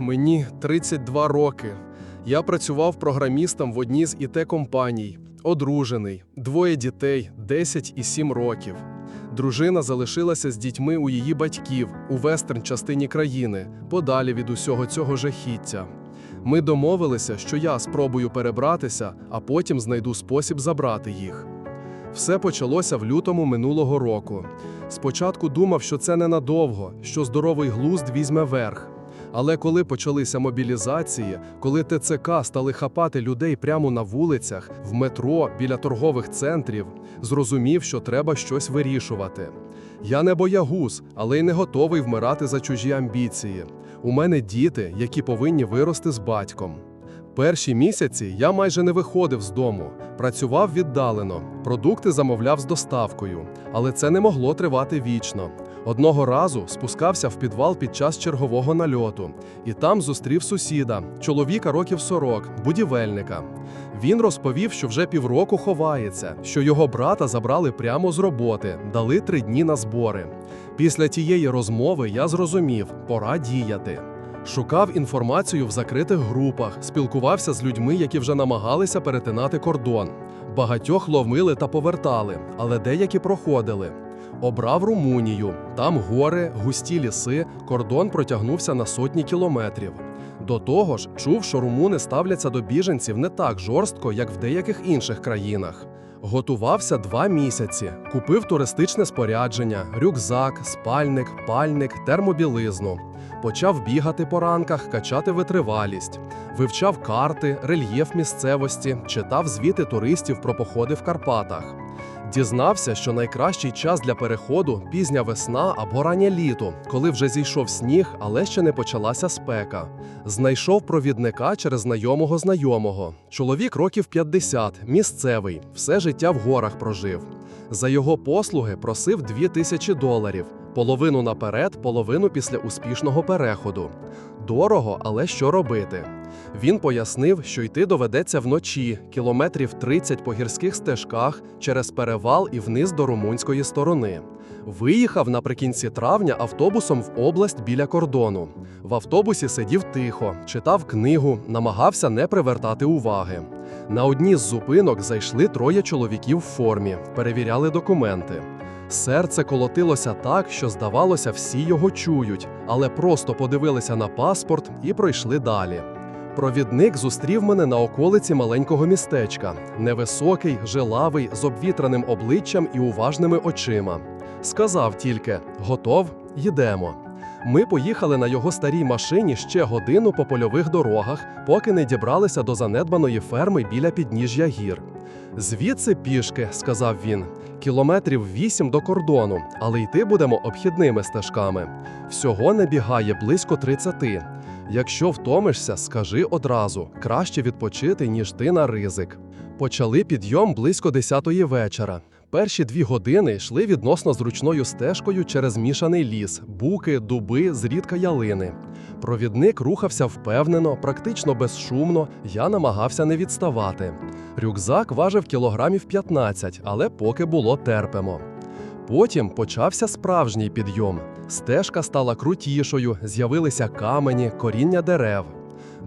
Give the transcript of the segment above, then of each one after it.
мені 32 роки. Я працював програмістом в одній з ІТ-компаній, одружений, двоє дітей, 10 і 7 років. Дружина залишилася з дітьми у її батьків у вестерн частині країни, подалі від усього цього жахіття. Ми домовилися, що я спробую перебратися, а потім знайду спосіб забрати їх. Все почалося в лютому минулого року. Спочатку думав, що це ненадовго, що здоровий глузд візьме верх. Але коли почалися мобілізації, коли ТЦК стали хапати людей прямо на вулицях, в метро, біля торгових центрів, зрозумів, що треба щось вирішувати. Я не боягуз, але й не готовий вмирати за чужі амбіції. У мене діти, які повинні вирости з батьком. Перші місяці я майже не виходив з дому, працював віддалено, продукти замовляв з доставкою, але це не могло тривати вічно. Одного разу спускався в підвал під час чергового нальоту, і там зустрів сусіда, чоловіка років 40, будівельника. Він розповів, що вже півроку ховається, що його брата забрали прямо з роботи, дали три дні на збори. Після тієї розмови я зрозумів, пора діяти. Шукав інформацію в закритих групах, спілкувався з людьми, які вже намагалися перетинати кордон. Багатьох ловили та повертали, але деякі проходили. Обрав Румунію. Там гори, густі ліси, кордон протягнувся на сотні кілометрів. До того ж, чув, що румуни ставляться до біженців не так жорстко, як в деяких інших країнах. Готувався два місяці, купив туристичне спорядження, рюкзак, спальник, пальник, термобілизну. Почав бігати по ранках, качати витривалість, вивчав карти, рельєф місцевості, читав звіти туристів про походи в Карпатах. Дізнався, що найкращий час для переходу пізня весна або раннє літо, коли вже зійшов сніг, але ще не почалася спека. Знайшов провідника через знайомого знайомого. Чоловік років 50, місцевий, все життя в горах прожив. За його послуги просив 2 тисячі доларів, половину наперед, половину після успішного переходу. Дорого, але що робити? Він пояснив, що йти доведеться вночі, кілометрів 30 по гірських стежках через перевал і вниз до румунської сторони. Виїхав наприкінці травня автобусом в область біля кордону. В автобусі сидів тихо, читав книгу, намагався не привертати уваги. На одній з зупинок зайшли троє чоловіків в формі, перевіряли документи. Серце колотилося так, що здавалося, всі його чують, але просто подивилися на паспорт і пройшли далі. Провідник зустрів мене на околиці маленького містечка, невисокий, жилавий, з обвітреним обличчям і уважними очима. Сказав тільки: готов, їдемо. Ми поїхали на його старій машині ще годину по польових дорогах, поки не дібралися до занедбаної ферми біля підніжжя гір. Звідси пішки, сказав він, кілометрів вісім до кордону, але йти будемо обхідними стежками. Всього набігає близько 30. Якщо втомишся, скажи одразу краще відпочити, ніж ти на ризик. Почали підйом близько 10-ї вечора. Перші дві години йшли відносно зручною стежкою через мішаний ліс, буки, дуби, зрідка ялини. Провідник рухався впевнено, практично безшумно, я намагався не відставати. Рюкзак важив кілограмів 15, але поки було терпимо. Потім почався справжній підйом. Стежка стала крутішою, з'явилися камені, коріння дерев.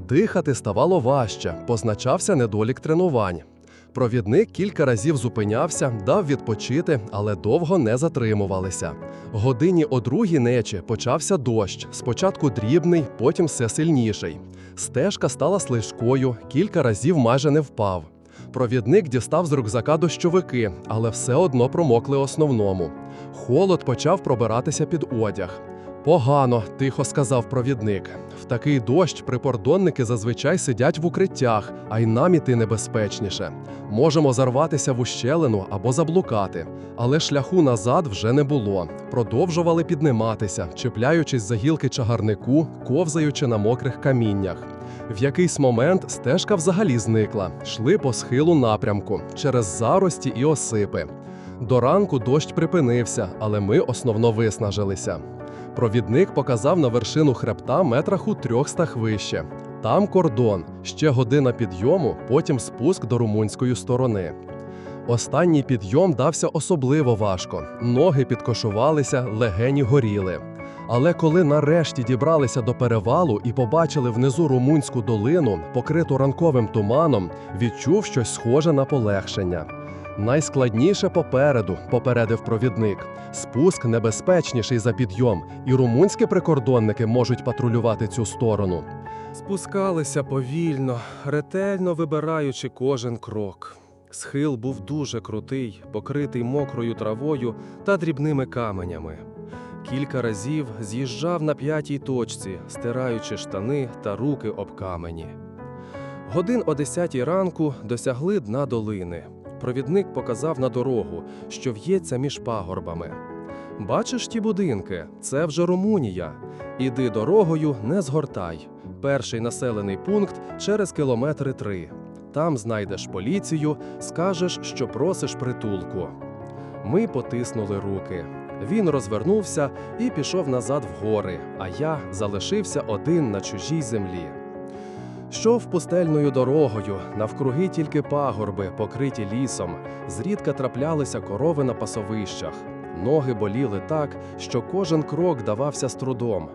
Дихати ставало важче, позначався недолік тренувань. Провідник кілька разів зупинявся, дав відпочити, але довго не затримувалися. Годині о другій нечі почався дощ, спочатку дрібний, потім все сильніший. Стежка стала слизькою, кілька разів майже не впав. Провідник дістав з рюкзака дощовики, але все одно промокли основному. Холод почав пробиратися під одяг. Погано, тихо сказав провідник. В такий дощ прикордонники зазвичай сидять в укриттях, а й нам іти небезпечніше. Можемо зарватися в ущелину або заблукати. Але шляху назад вже не було. Продовжували підниматися, чіпляючись за гілки чагарнику, ковзаючи на мокрих каміннях. В якийсь момент стежка взагалі зникла, йшли по схилу напрямку через зарості і осипи. До ранку дощ припинився, але ми основно виснажилися. Провідник показав на вершину хребта метрах у трьохстах вище. Там кордон, ще година підйому, потім спуск до румунської сторони. Останній підйом дався особливо важко. Ноги підкошувалися, легені горіли. Але коли нарешті дібралися до перевалу і побачили внизу румунську долину, покриту ранковим туманом, відчув щось схоже на полегшення. Найскладніше попереду, попередив провідник. Спуск небезпечніший за підйом, і румунські прикордонники можуть патрулювати цю сторону. Спускалися повільно, ретельно вибираючи кожен крок. Схил був дуже крутий, покритий мокрою травою та дрібними каменями. Кілька разів з'їжджав на п'ятій точці, стираючи штани та руки об камені. Годин о десятій ранку досягли дна долини. Провідник показав на дорогу, що в'ється між пагорбами. Бачиш ті будинки, це вже Румунія. Іди дорогою, не згортай. Перший населений пункт через кілометри три. Там знайдеш поліцію, скажеш, що просиш притулку. Ми потиснули руки. Він розвернувся і пішов назад в гори, а я залишився один на чужій землі. Йшов пустельною дорогою, навкруги тільки пагорби, покриті лісом, зрідка траплялися корови на пасовищах. Ноги боліли так, що кожен крок давався з трудом.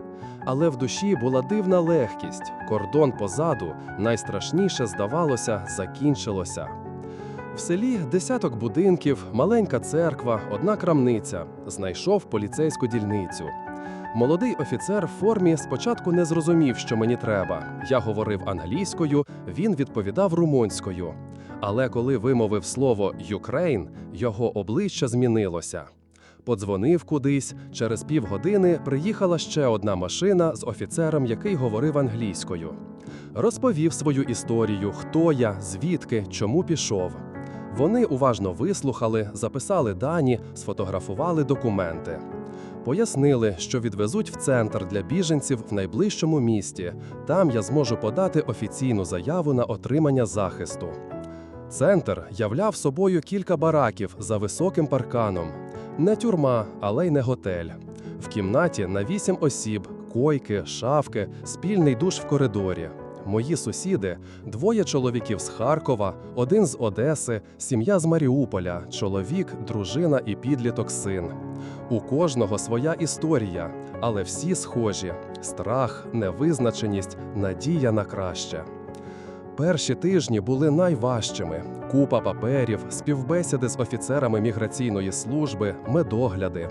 Але в душі була дивна легкість. Кордон позаду, найстрашніше, здавалося, закінчилося. В селі десяток будинків, маленька церква, одна крамниця. Знайшов поліцейську дільницю. Молодий офіцер в формі спочатку не зрозумів, що мені треба. Я говорив англійською, він відповідав румунською. Але коли вимовив слово «Юкрейн», його обличчя змінилося. Подзвонив кудись. Через півгодини приїхала ще одна машина з офіцером, який говорив англійською. Розповів свою історію, хто я, звідки, чому пішов. Вони уважно вислухали, записали дані, сфотографували документи. Пояснили, що відвезуть в центр для біженців в найближчому місті. Там я зможу подати офіційну заяву на отримання захисту. Центр являв собою кілька бараків за високим парканом. Не тюрма, але й не готель. В кімнаті на вісім осіб, койки, шафки, спільний душ в коридорі. Мої сусіди двоє чоловіків з Харкова, один з Одеси, сім'я з Маріуполя, чоловік, дружина і підліток син. У кожного своя історія, але всі схожі: страх, невизначеність, надія на краще. Перші тижні були найважчими: купа паперів, співбесіди з офіцерами міграційної служби, медогляди.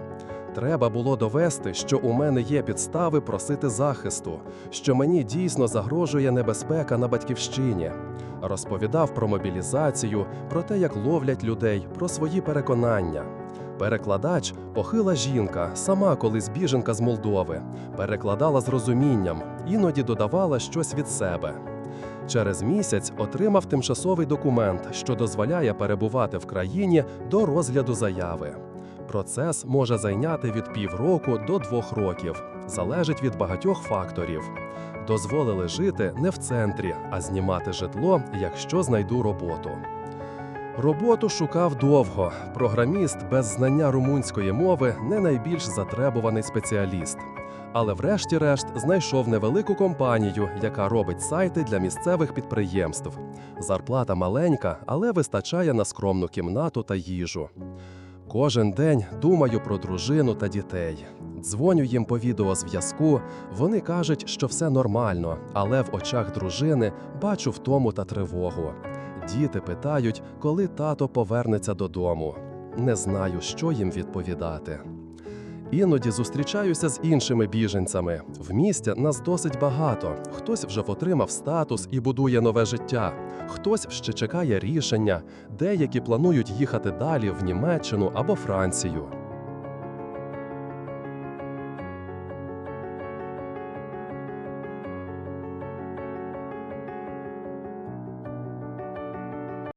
Треба було довести, що у мене є підстави просити захисту, що мені дійсно загрожує небезпека на батьківщині. Розповідав про мобілізацію, про те, як ловлять людей, про свої переконання. Перекладач похила жінка, сама колись біженка з Молдови, перекладала з розумінням, іноді додавала щось від себе. Через місяць отримав тимчасовий документ, що дозволяє перебувати в країні до розгляду заяви. Процес може зайняти від півроку до двох років, залежить від багатьох факторів. Дозволили жити не в центрі, а знімати житло, якщо знайду роботу. Роботу шукав довго. Програміст без знання румунської мови не найбільш затребуваний спеціаліст. Але врешті-решт знайшов невелику компанію, яка робить сайти для місцевих підприємств. Зарплата маленька, але вистачає на скромну кімнату та їжу. Кожен день думаю про дружину та дітей. Дзвоню їм по відеозв'язку. Вони кажуть, що все нормально, але в очах дружини бачу втому та тривогу. Діти питають, коли тато повернеться додому. Не знаю, що їм відповідати. Іноді зустрічаюся з іншими біженцями. В місті нас досить багато. Хтось вже отримав статус і будує нове життя, хтось ще чекає рішення, деякі планують їхати далі в Німеччину або Францію.